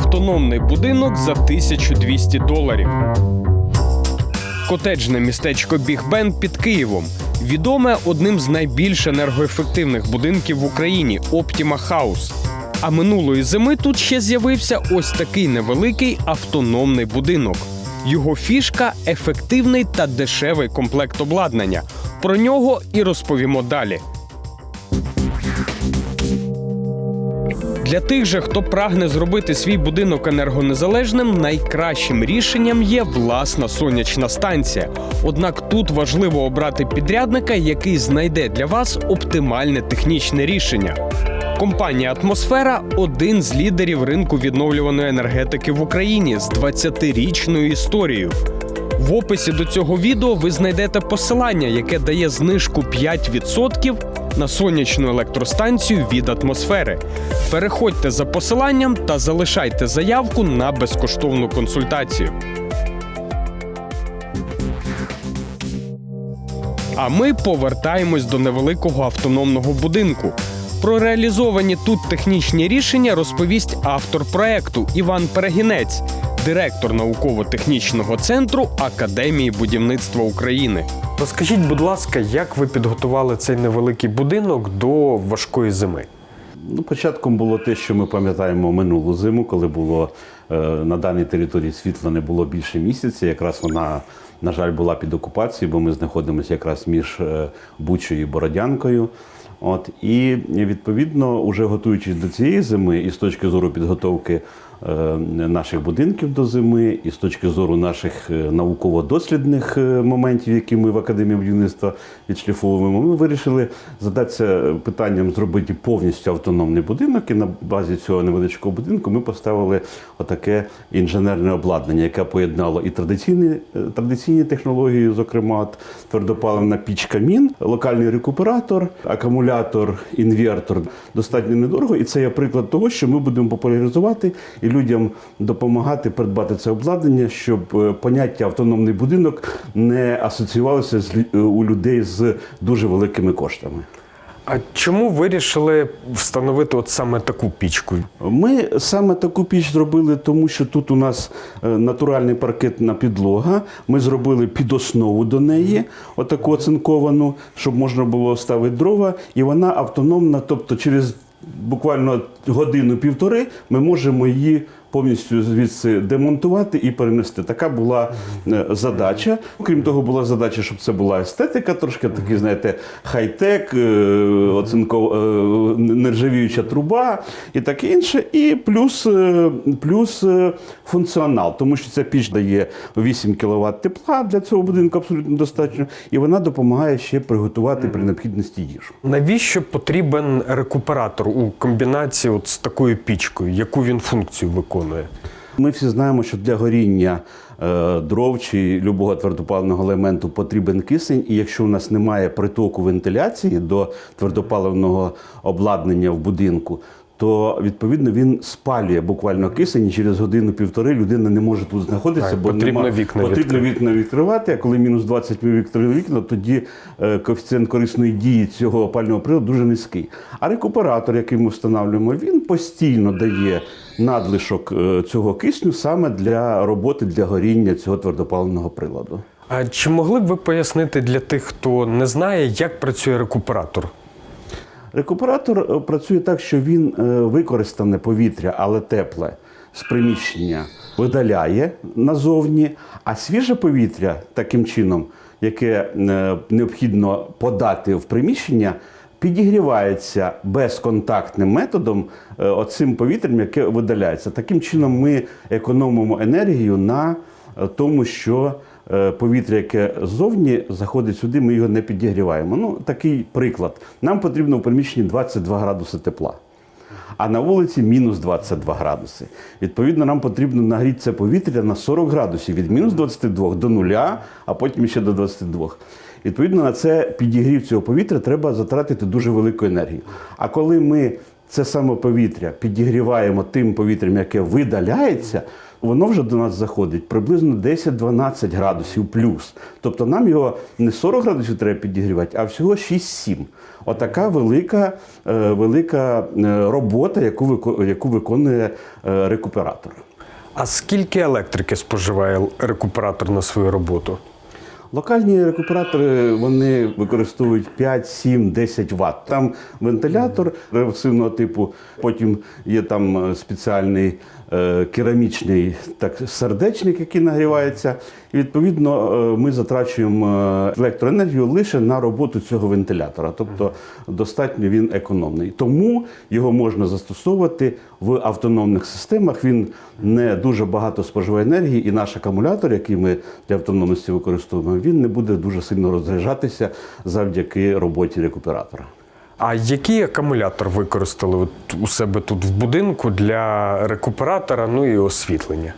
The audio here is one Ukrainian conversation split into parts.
Автономний будинок за 1200 доларів. Котеджне містечко Біг Бен під Києвом. Відоме одним з найбільш енергоефективних будинків в Україні Optima House. А минулої зими тут ще з'явився ось такий невеликий автономний будинок. Його фішка ефективний та дешевий комплект обладнання. Про нього і розповімо далі. Для тих же, хто прагне зробити свій будинок енергонезалежним, найкращим рішенням є власна сонячна станція. Однак тут важливо обрати підрядника, який знайде для вас оптимальне технічне рішення. Компанія Атмосфера один з лідерів ринку відновлюваної енергетики в Україні з 20-річною історією. В описі до цього відео ви знайдете посилання, яке дає знижку 5% на сонячну електростанцію від атмосфери. Переходьте за посиланням та залишайте заявку на безкоштовну консультацію. А ми повертаємось до невеликого автономного будинку. Про реалізовані тут технічні рішення розповість автор проекту Іван Перегінець, директор науково-технічного центру Академії будівництва України. Розкажіть, будь ласка, як ви підготували цей невеликий будинок до важкої зими? Ну, початком було те, що ми пам'ятаємо минулу зиму, коли було е, на даній території світла не було більше місяця. Якраз вона, на жаль, була під окупацією, бо ми знаходимося якраз між е, Бучою і Бородянкою. От і відповідно, уже готуючись до цієї зими, і з точки зору підготовки наших будинків до зими, і з точки зору наших е, науково-дослідних е, моментів, які ми в академії будівництва відшліфовуємо, ми вирішили задатися питанням зробити повністю автономний будинок. І на базі цього невеличкого будинку ми поставили отаке інженерне обладнання, яке поєднало і традиційні, е, традиційні технології, зокрема твердопаливна піч камін, локальний рекуператор, акумулятор, інвертор достатньо недорого. І це є приклад того, що ми будемо популяризувати і людям допомагати придбати це обладнання, щоб е, поняття автономний будинок не асоціювалося з е, у людей з дуже великими коштами. А чому вирішили встановити от саме таку пічку? Ми саме таку піч зробили, тому що тут у нас е, натуральний паркетна підлога. Ми зробили підоснову до неї, отаку оцинковану, щоб можна було ставити дрова, і вона автономна, тобто через буквально годину-півтори ми можемо її повністю звідси демонтувати і перенести. Така була е, задача. Крім того, була задача, щоб це була естетика, трошки такий, знаєте, хай-тек, е, оцинков, е, нержавіюча труба і таке інше. І плюс, плюс функціонал, тому що ця піч дає 8 кВт тепла для цього будинку абсолютно достатньо, і вона допомагає ще приготувати при необхідності їжу. Навіщо потрібен рекуператор у комбінації от з такою пічкою? Яку він функцію виконує? Ми всі знаємо, що для горіння е, дров чи любого твердопаливного елементу потрібен кисень, і якщо у нас немає притоку вентиляції до твердопаливного обладнання в будинку, то відповідно він спалює буквально кисень, і через годину-півтори людина не може тут знаходитися, Так, бо потрібно нема, вікна потрібно вікна відкривати. А коли мінус 20 ми відкрили вікна, тоді е, коефіцієнт корисної дії цього опального приладу дуже низький. А рекуператор, який ми встановлюємо, він постійно дає надлишок е, цього кисню саме для роботи для горіння цього твердопаливного приладу. А чи могли б ви пояснити для тих, хто не знає, як працює рекуператор? Рекуператор е, працює так, що він е, використане повітря, але тепле з приміщення видаляє назовні, а свіже повітря таким чином, яке необхідно подати в приміщення, підігрівається безконтактним методом е, оцим повітрям, яке видаляється. Таким чином ми економимо енергію на е, тому, що е, повітря, яке ззовні заходить сюди, ми його не підігріваємо. Ну, такий приклад. Нам потрібно в приміщенні 22 градуси тепла. А на вулиці мінус 22 градуси. Відповідно, нам потрібно нагріти це повітря на 40 градусів від мінус 22 до нуля, а потім ще до 22. Відповідно, на це підігрів цього повітря треба затратити дуже велику енергію. А коли ми це саме повітря підігріваємо тим повітрям, яке видаляється, воно вже до нас заходить приблизно 10-12 градусів плюс. Тобто нам його не 40 градусів треба підігрівати, а всього 6-7. Отака велика, е, велика е, робота, яку, яку виконує е, рекуператор. А скільки електрики споживає рекуператор на свою роботу? Локальні рекуператори вони використовують 5, 7, 10 Вт. Там вентилятор реверсивного типу, потім є там е, спеціальний керамічний так, сердечник, який нагрівається. І відповідно е, ми затрачуємо е, електроенергію лише на роботу цього вентилятора. Тобто достатньо він економний. Тому його можна застосовувати в автономних системах. Він не дуже багато споживає енергії, і наш акумулятор, який ми для автономності використовуємо, він не буде дуже сильно розряджатися завдяки роботі рекуператора. А який акумулятор використали у себе тут в будинку для рекуператора, ну і освітлення?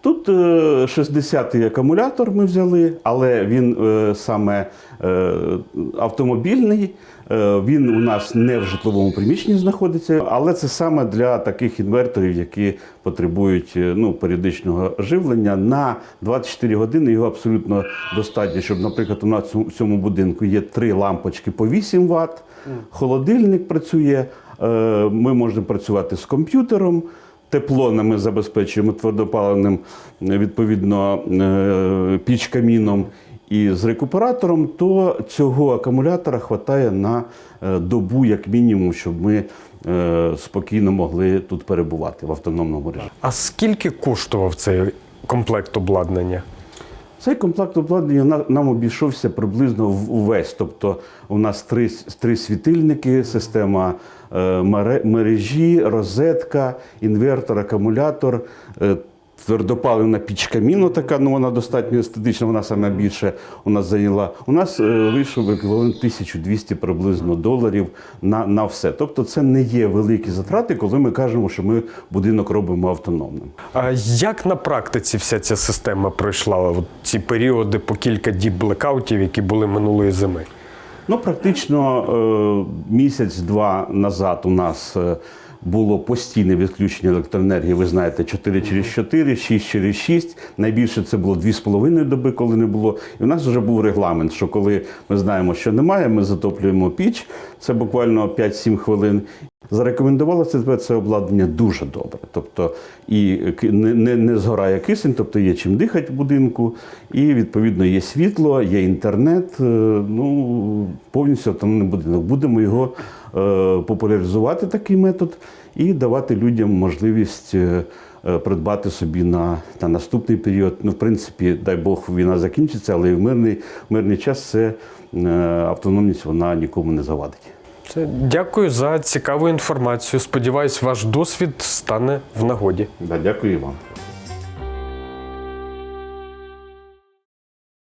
Тут е, 60-й акумулятор ми взяли, але він е, саме е, автомобільний. Е, Він у нас не в житловому приміщенні знаходиться, але це саме для таких інверторів, які потребують е, ну, періодичного живлення. На 24 години його абсолютно достатньо, щоб, наприклад, у нас у цьому будинку є три лампочки по 8 Вт, холодильник працює, е, ми можемо працювати з комп'ютером. Тепло ми забезпечуємо твердопаливним, е, відповідно, е, піч каміном і з рекуператором, то цього акумулятора вистачає на е, добу, як мінімум, щоб ми е, спокійно могли тут перебувати в автономному режимі. А скільки коштував цей комплект обладнання? Цей комплект обладнання нам обійшовся приблизно увесь. Тобто у нас три, три світильники, система е, мережі, розетка, інвертор, акумулятор. Твердопаливна піч каміну така, ну вона достатньо естетична, вона саме більше у нас зайняла. У нас е, вийшов еквівалент 1200 приблизно доларів на, на все. Тобто це не є великі затрати, коли ми кажемо, що ми будинок робимо автономним. А як на практиці вся ця система пройшла от ці періоди по кілька діб блекаутів, які були минулої зими? Ну, практично е, місяць-два назад у нас е, було постійне відключення електроенергії. Ви знаєте, 4 через 4, 6 через 6. Найбільше це було 2,5 доби, коли не було. І у нас вже був регламент, що коли ми знаємо, що немає, ми затоплюємо піч. Це буквально 5-7 хвилин. Зарекомендувалося тебе це обладнання дуже добре. Тобто і не, не, не згорає кисень, тобто є чим дихати в будинку, і відповідно є світло, є інтернет. е, Ну повністю автономний будинок. Будемо його е, популяризувати такий метод і давати людям можливість. е, Придбати собі на, на наступний період. Ну, в принципі, дай Бог, війна закінчиться, але і в мирний, мирний час це автономність вона нікому не завадить. Дякую за цікаву інформацію. Сподіваюсь, ваш досвід стане в нагоді. Да, дякую вам.